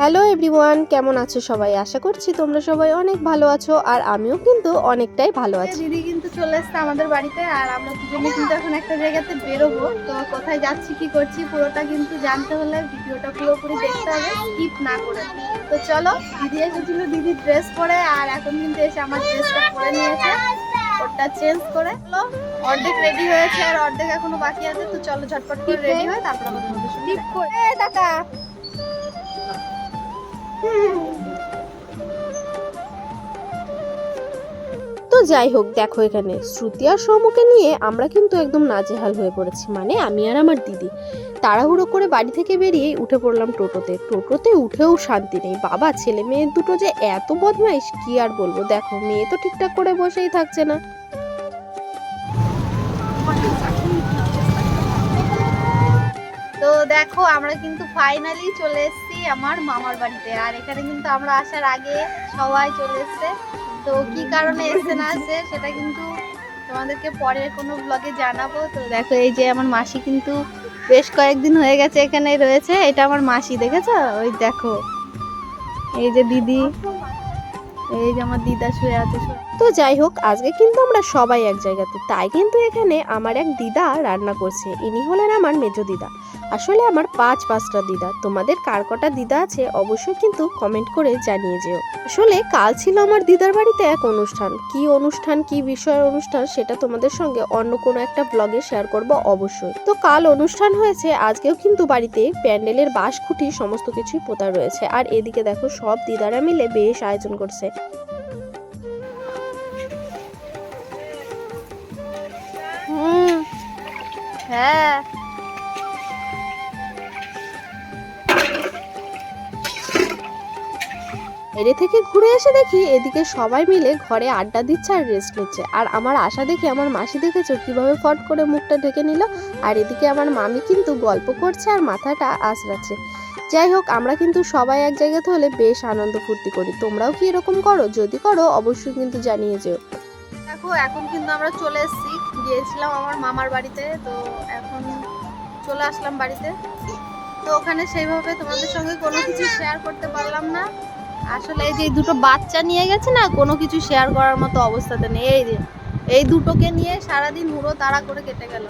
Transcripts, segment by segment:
Hello everyone কেমন আছো সবাই? আশা করছি তোমরা সবাই অনেক ভালো আছো আর আমিও কিন্তু অনেকটাই ভালো আছি। দিদি কিন্তু চলে এসছে আমাদের বাড়িতে আর আমরা দুজনে কিন্তু এখন একটা জায়গাতে বেরোবো। তো কোথায় যাচ্ছি কি করছি পুরোটা কিন্তু জানতে হলে ভিডিওটা পুরোপুরি দেখতে হবে স্কিপ না করে। তো চলো দিদি এসেছিল দিদি ড্রেস পরে আর এখন কিন্তু এসে আমার ড্রেসটা পরে নিয়েছে। ওটা চেঞ্জ করে অর্ধেক রেডি হয়েছে আর অর্ধেক এখনও বাকি আছে। তো চলো ঝটপট করে রেডি হয় তারপর আমাদের মধ্যে করে টাটা তো যাই হোক, দেখো এখানে। শ্রুতি আর সৌমকে নিয়ে আমরা কিন্তু একদম নাজেহাল হয়ে পড়েছি মানে আমি আর আমার দিদি। তাড়াহুড়ো করে বাড়ি থেকে বেরিয়ে উঠে পড়লাম টোটোতে। টোটোতে উঠেও শান্তি নেই। বাবা, ছেলে মেয়ে দুটো যে এত বদমাইশ, কি আর বলব? দেখো, মেয়ে তো ঠিকঠাক করে বসেই থাকছে না। তো দেখো, আমরা কিন্তু ফাইনালি চলে এসেছি। আমার মামার বাড়িতে। আর এখানে কিন্তু আমরা আসার আগে সবাই চলে এসছে। তো কি কারণে এসছে না আসছে সেটা কিন্তু তোমাদেরকে পরের কোনো ব্লগে জানাব। তো দেখো, এই যে আমার মাসি কিন্তু বেশ কয়েকদিন হয়ে গেছে এখানে রয়েছে। এটা আমার মাসি, দেখেছ? ওই দেখো। এই যে দিদি। এই যে আমার দিদা শুয়ে আছে। তো যাই হোক, আজকে কিন্তু আমরা সবাই এক জায়গাতে। তাই কিন্তু এখানে আমার এক দিদা রান্না করছে। ইনি হলেন আমার মেজো দিদা। আসলে আমার পাঁচ পাঁচটা দিদা। তোমাদের কার কটা দিদা আছে অবশ্যই কিন্তু কমেন্ট করে জানিয়ে যেও। আসলে কাল ছিল আমার দিদার বাড়িতে এক অনুষ্ঠান। কি অনুষ্ঠান, কি বিষয়ের অনুষ্ঠান সেটা তোমাদের সঙ্গে অন্য কোনো একটা ব্লগে শেয়ার করব অবশ্যই। তো কাল অনুষ্ঠান হয়েছে, আজকেও কিন্তু বাড়িতে প্যান্ডেলের বাঁশ, খুঁটি সমস্ত কিছুই পোতা রয়েছে। আর এদিকে দেখো সব দিদারা মিলে বেশ আয়োজন করছে। হ্যাঁ। বাইরে থেকে ঘুরে এসে দেখি এদিকে সবাই মিলে ঘরে আড্ডা দিচ্ছে আর রেস্ট নিচ্ছে। আর আমার আশা দেখে আমার মাসি দেখেছ কীভাবে ফট করে মুখটা ঢেকে নিল। আর এদিকে আমার মামি কিন্তু গল্প করছে আর মাথাটা আঁচড়াচ্ছে। যাই হোক, আমরা কিন্তু সবাই এক জায়গাতে হলে বেশ আনন্দ ফুর্তি করি। তোমরাও কি এরকম করো? যদি করো, অবশ্যই কিন্তু জানিয়ে যেও। দেখো, এখন কিন্তু আমরা চলে এসেছি। গিয়েছিলাম আমার মামার বাড়িতে, তো এখন চলে আসলাম বাড়িতে। তো ওখানে সেইভাবে তোমাদের সঙ্গে কোনো কিছু শেয়ার করতে পারলাম না। আসলে এই যে দুটো বাচ্চা নিয়ে গেছে না, কোনো কিছু শেয়ার করার মতো অবস্থাতে নেই। এই যে, এই দুটোকে নিয়ে সারাদিন হুড়ো তাড়া করে কেটে গেল।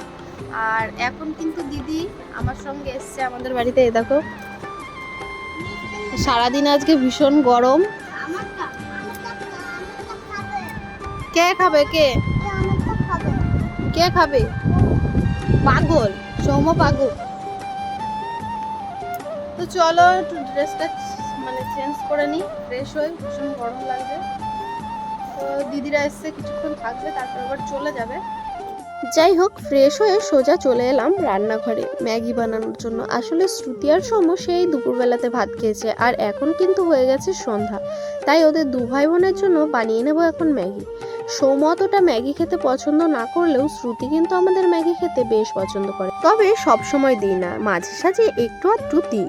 আর এখন কিন্তু দিদি আমার সঙ্গে এসছে আমাদের বাড়িতে এ দেখো। সারাদিন আজকে ভীষণ গরম। কে খাবে? কে? কে খাবে? পাগল সৌম পাগল। তো চলো একটু ড্রেসটা মানে চেঞ্জ করে নিই ফ্রেশ হই, ভীষণ গরম লাগবে। তো দিদিরা এসছে, কিছুক্ষণ থাকবে, তারপর আবার চলে যাবে। যাই হোক ফ্রেশ হয়ে সোজা চলে এলাম রান্নাঘরে, ম্যাগি বানানোর জন্য। আসলে শ্রুতি আর সম সেই দুপুরবেলাতে ভাত খেয়েছে, আর এখন কিন্তু হয়ে গেছে সন্ধ্যা। তাই ওদের দু ভাই বোনের জন্য বানিয়ে নেব এখন ম্যাগি। সৌম অতটা ম্যাগি খেতে পছন্দ না করলেও শ্রুতি কিন্তু আমাদের ম্যাগি খেতে বেশ পছন্দ করে। তবে সব সময় দিই না, মাঝে সাঝে একটু আধটু দিই।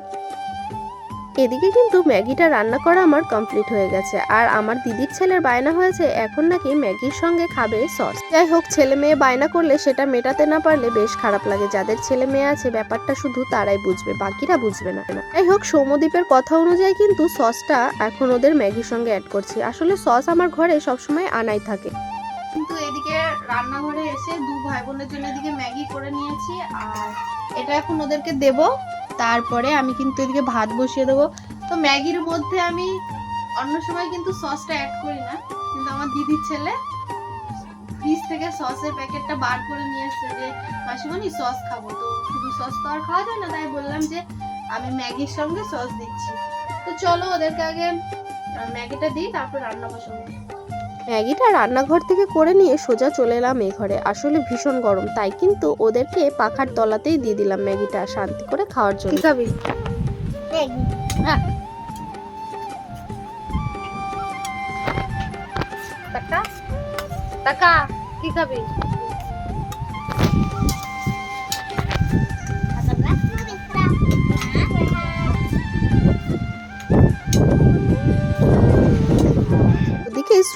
এদিকে কিন্তু ম্যাগিটা রান্না করা আমার কমপ্লিট হয়ে গেছে। আর আমার দিদির ছেলের বায়না হয়েছে, এখন নাকি ম্যাগির সঙ্গে খাবে সস। যাই হোক, ছেলে মেয়ে বায়না করলে সেটা মেটাতে না পারলে বেশ খারাপ লাগে। যাদের ছেলে মেয়ে আছে, ব্যাপারটা শুধু তারাই বুঝবে, বাকিরা বুঝবে না। যাই হোক সৌমদ্বীপের কথা অনুযায়ী কিন্তু সসটা এখন ওদের ম্যাগির সঙ্গে অ্যাড করছি। আসলে সস আমার ঘরে সবসময় আনাই থাকে। কিন্তু এদিকে রান্নাঘরে এসে দু ভাই বোনের জন্য এদিকে ম্যাগি করে নিয়েছি, আর এটা এখন ওদেরকে দেব। তারপরে আমি কিন্তু এদিকে ভাত বসিয়ে দেবো। তো ম্যাগির মধ্যে আমি অন্য সময় কিন্তু সসটা অ্যাড করি না। কিন্তু আমার দিদির ছেলে ফ্রিজ থেকে সসের প্যাকেটটা বার করে নিয়ে এসেছে যে, মাসিমণি, সস খাব। তো শুধু সস তো আর খাওয়া যায় না, তাই বললাম যে, আমি ম্যাগির সঙ্গে সস দিচ্ছি। তো চলো ওদেরকে আগে ম্যাগিটা দিই, তারপর রান্না বসাবো। ম্যাগিটা রান্নাঘর থেকে করে নিয়ে সোজা চলে এলাম এ ঘরে। আসলে ভীষণ গরম তাই কিন্তু ওদেরকে পাখার তলাতেই দিয়ে দিলাম ম্যাগিটা শান্তি করে খাওয়ার জন্য। খাবি? টাকা? টাকা কি খাবি?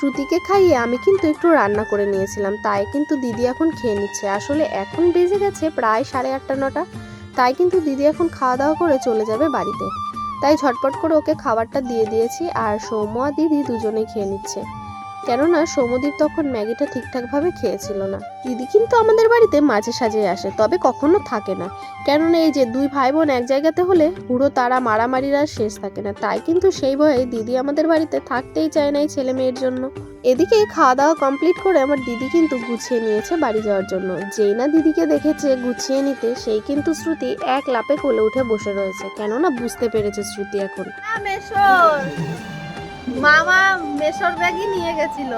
শ্রুতিকে খাইয়ে আমি কিন্তু একটু রান্না করে নিয়েছিলাম, তাই কিন্তু দিদি এখন খেয়ে নিচ্ছে। আসলে এখন বেজে গেছে প্রায় সাড়ে আটটা, নটা, তাই কিন্তু দিদি এখন খাওয়া দাওয়া করে চলে যাবে বাড়িতে। তাই ঝটপট করে ওকে খাবারটা দিয়ে দিয়েছি আর সৌম্য দিদি দুজনেই খেয়ে নিচ্ছে। কেননা সৌম্যদীপ তখন ম্যাগিটা ঠিকঠাকভাবে খেয়েছিল না। দিদি কিন্তু আমাদের বাড়িতে মাঝে সাঝে আসে, তবে কখনো থাকে না। কেননা এই যে দুই ভাই বোন এক জায়গাতে হলে পুরো তারা মারামারির আর শেষ থাকে না। তাই কিন্তু সেই ভয়ে দিদি আমাদের বাড়িতে থাকতেই চায় না এই ছেলে মেয়ের জন্য। এদিকে খাওয়া দাওয়া কমপ্লিট করে আমার দিদি কিন্তু গুছিয়ে নিয়েছে বাড়ি যাওয়ার জন্য। যেই না দিদিকে দেখেছে গুছিয়ে নিতে, সেই কিন্তু শ্রুতি এক লাপে কোলে উঠে বসে রয়েছে। কেননা বুঝতে পেরেছে শ্রুতি এখন। মামা মেশর ব্যাগই নিয়ে গেছিল।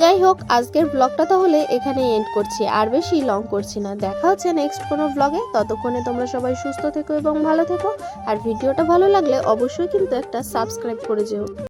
যাই হোক, আজকের ব্লগটা তাহলে এখানে এন্ড করছি। আর বেশি লং করছি না। দেখা হচ্ছে নেক্সট কোনো ব্লগে ততক্ষণে তোমরা সবাই সুস্থ থেকো এবং ভালো থেকো। আর ভিডিওটা ভালো লাগলে অবশ্যই কিন্তু একটা সাবস্ক্রাইব করে যেও।